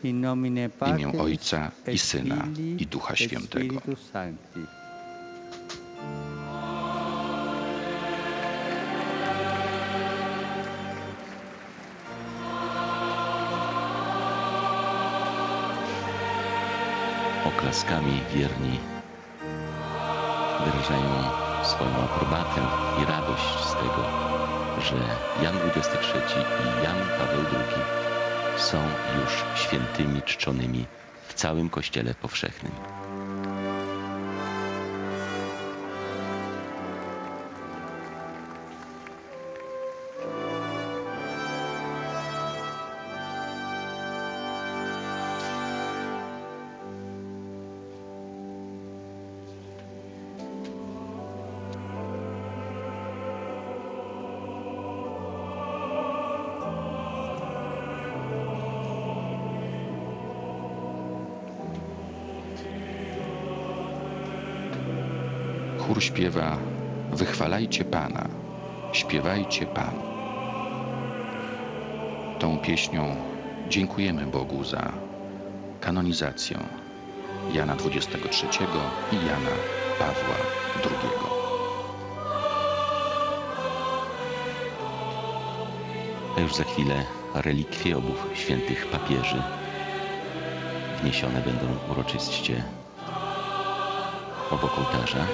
W imię Ojca i Syna i Ducha Świętego. Oklaskami wierni wyrażają swoją aprobatę i radość z tego, że Jan XXIII i Jan są już świętymi czczonymi w całym Kościele powszechnym. Chór śpiewa Wychwalajcie Pana, śpiewajcie Panu. Tą pieśnią dziękujemy Bogu za kanonizację Jana XXIII i Jana Pawła II. A już za chwilę relikwie obu świętych papieży wniesione będą uroczyście obok ołtarza.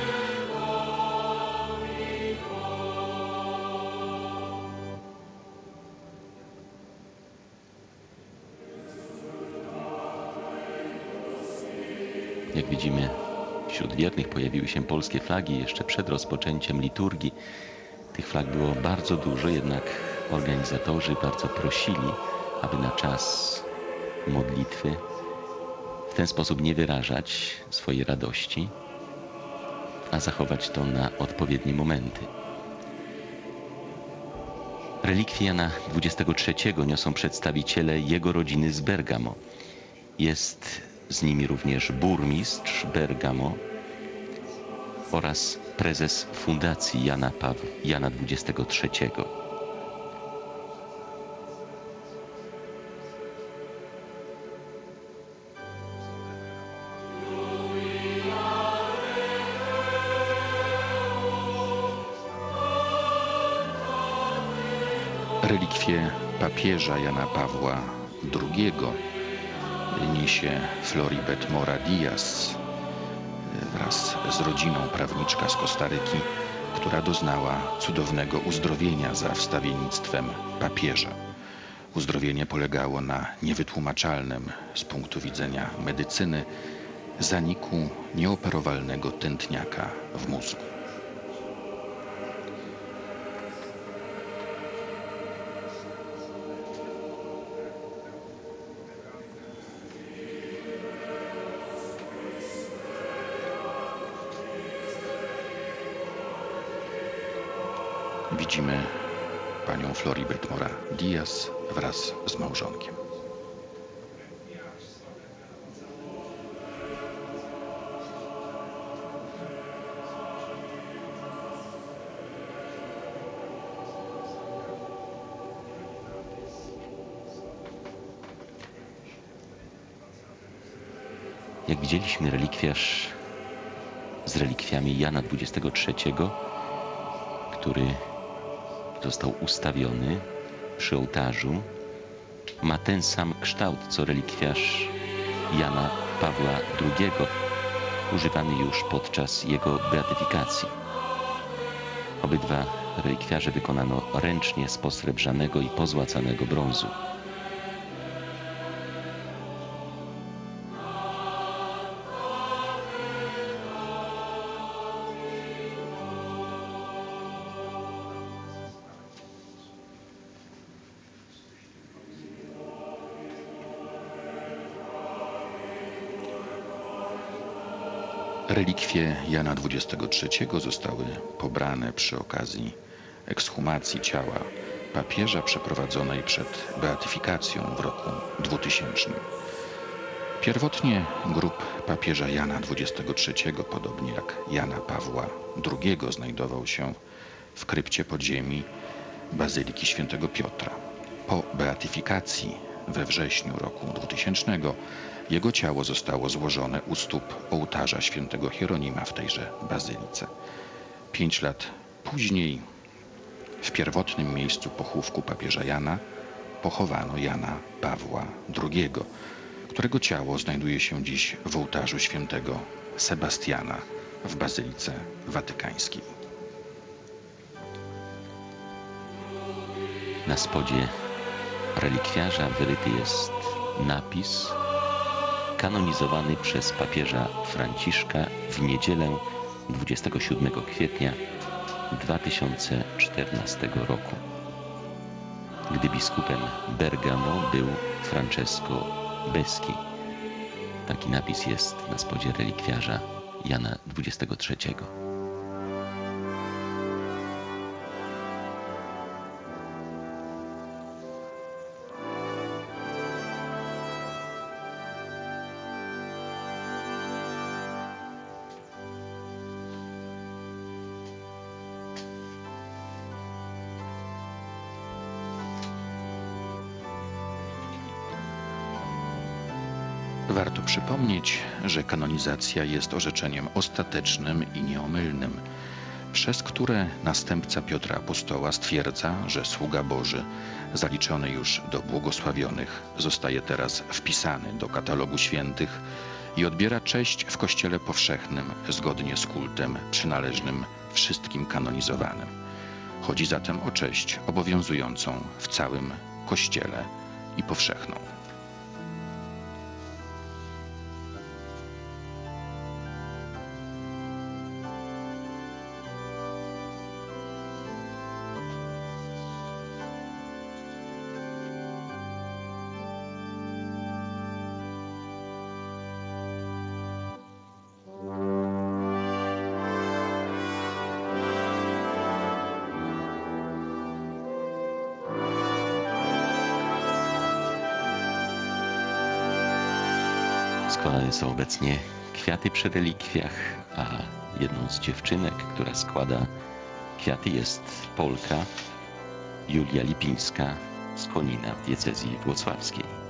Jak widzimy, wśród wiernych pojawiły się polskie flagi jeszcze przed rozpoczęciem liturgii. Tych flag było bardzo dużo, jednak organizatorzy bardzo prosili, aby na czas modlitwy w ten sposób nie wyrażać swojej radości, a zachować to na odpowiednie momenty. Relikwie Jana XXIII niosą przedstawiciele jego rodziny z Bergamo. Jest z nimi również burmistrz Bergamo oraz prezes Fundacji Jana, Paw- Jana XXIII. Relikwie papieża Jana Pawła II niesie Floribet Mora Diaz wraz z rodziną prawniczka z Kostaryki, która doznała cudownego uzdrowienia za wstawiennictwem papieża. Uzdrowienie polegało na niewytłumaczalnym z punktu widzenia medycyny zaniku nieoperowalnego tętniaka w mózgu. Widzimy panią Floribert Mora Diaz wraz z małżonkiem. Jak widzieliśmy, relikwiarz z relikwiami Jana XXIII, który został ustawiony przy ołtarzu, ma ten sam kształt co relikwiarz Jana Pawła II, używany już podczas jego beatyfikacji. Obydwa relikwiarze wykonano ręcznie z posrebrzanego i pozłacanego brązu. Relikwie Jana XXIII zostały pobrane przy okazji ekshumacji ciała papieża przeprowadzonej przed beatyfikacją w roku 2000. Pierwotnie grób papieża Jana XXIII, podobnie jak Jana Pawła II, znajdował się w krypcie podziemi Bazyliki Świętego Piotra. Po beatyfikacji we wrześniu roku 2000 jego ciało zostało złożone u stóp ołtarza świętego Hieronima w tejże bazylice. Pięć lat później w pierwotnym miejscu pochówku papieża Jana pochowano Jana Pawła II, którego ciało znajduje się dziś w ołtarzu świętego Sebastiana w Bazylice Watykańskiej. Na spodzie relikwiarza wyryty jest napis kanonizowany przez papieża Franciszka w niedzielę 27 kwietnia 2014 roku. Gdy biskupem Bergamo był Francesco Beschi. Taki napis jest na spodzie relikwiarza Jana XXIII. Warto przypomnieć, że kanonizacja jest orzeczeniem ostatecznym i nieomylnym, przez które następca Piotra Apostoła stwierdza, że sługa Boży, zaliczony już do błogosławionych, zostaje teraz wpisany do katalogu świętych i odbiera cześć w Kościele powszechnym zgodnie z kultem przynależnym wszystkim kanonizowanym. Chodzi zatem o cześć obowiązującą w całym Kościele i powszechną. Składane są obecnie kwiaty przy relikwiach, a jedną z dziewczynek, która składa kwiaty jest Polka Julia Lipińska z Konina w diecezji włocławskiej.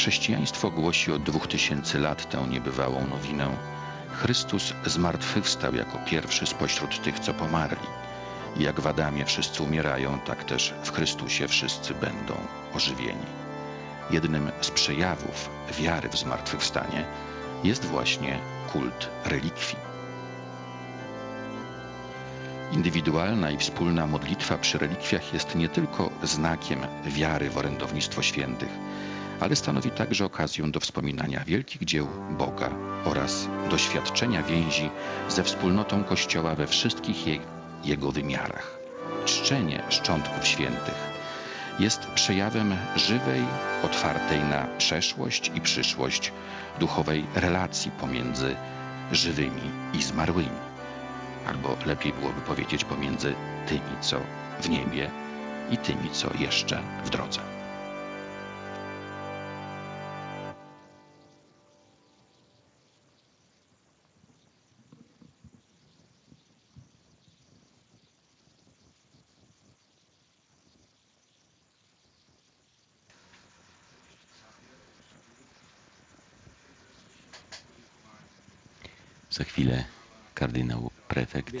Chrześcijaństwo głosi od dwóch tysięcy lat tę niebywałą nowinę. Chrystus zmartwychwstał jako pierwszy spośród tych, co pomarli. Jak w Adamie wszyscy umierają, tak też w Chrystusie wszyscy będą ożywieni. Jednym z przejawów wiary w zmartwychwstanie jest właśnie kult relikwii. Indywidualna i wspólna modlitwa przy relikwiach jest nie tylko znakiem wiary w orędownictwo świętych, ale stanowi także okazję do wspominania wielkich dzieł Boga oraz doświadczenia więzi ze wspólnotą Kościoła we wszystkich jej, jego wymiarach. Czczenie szczątków świętych jest przejawem żywej, otwartej na przeszłość i przyszłość duchowej relacji pomiędzy żywymi i zmarłymi. Albo lepiej byłoby powiedzieć pomiędzy tymi, co w niebie i tymi, co jeszcze w drodze. Za chwilę kardynał prefekt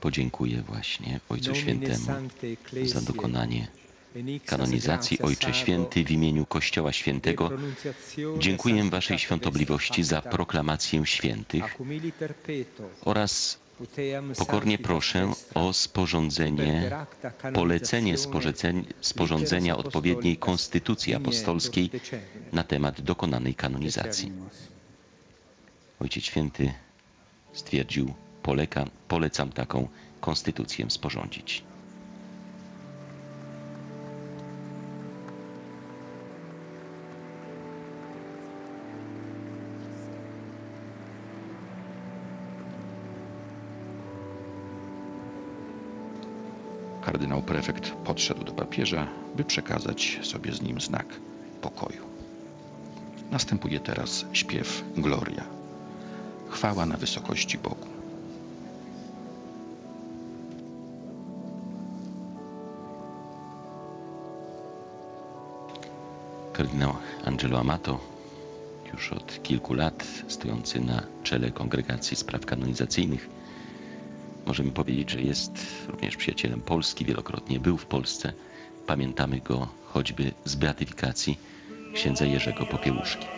podziękuje właśnie Ojcu Świętemu za dokonanie kanonizacji Ojcze Święty w imieniu Kościoła Świętego. Dziękuję Waszej świątobliwości za proklamację świętych oraz pokornie proszę o sporządzenie, polecenie sporządzenia odpowiedniej konstytucji apostolskiej na temat dokonanej kanonizacji. Ojciec Święty stwierdził, poleka, polecam taką konstytucję sporządzić. Kardynał prefekt podszedł do papieża, by przekazać sobie z nim znak pokoju. Następuje teraz śpiew Gloria. Chwała na wysokości Bogu. Kardynał Angelo Amato, już od kilku lat stojący na czele Kongregacji Spraw Kanonizacyjnych, możemy powiedzieć, że jest również przyjacielem Polski, wielokrotnie był w Polsce. Pamiętamy go choćby z beatyfikacji księdza Jerzego Popiełuszki.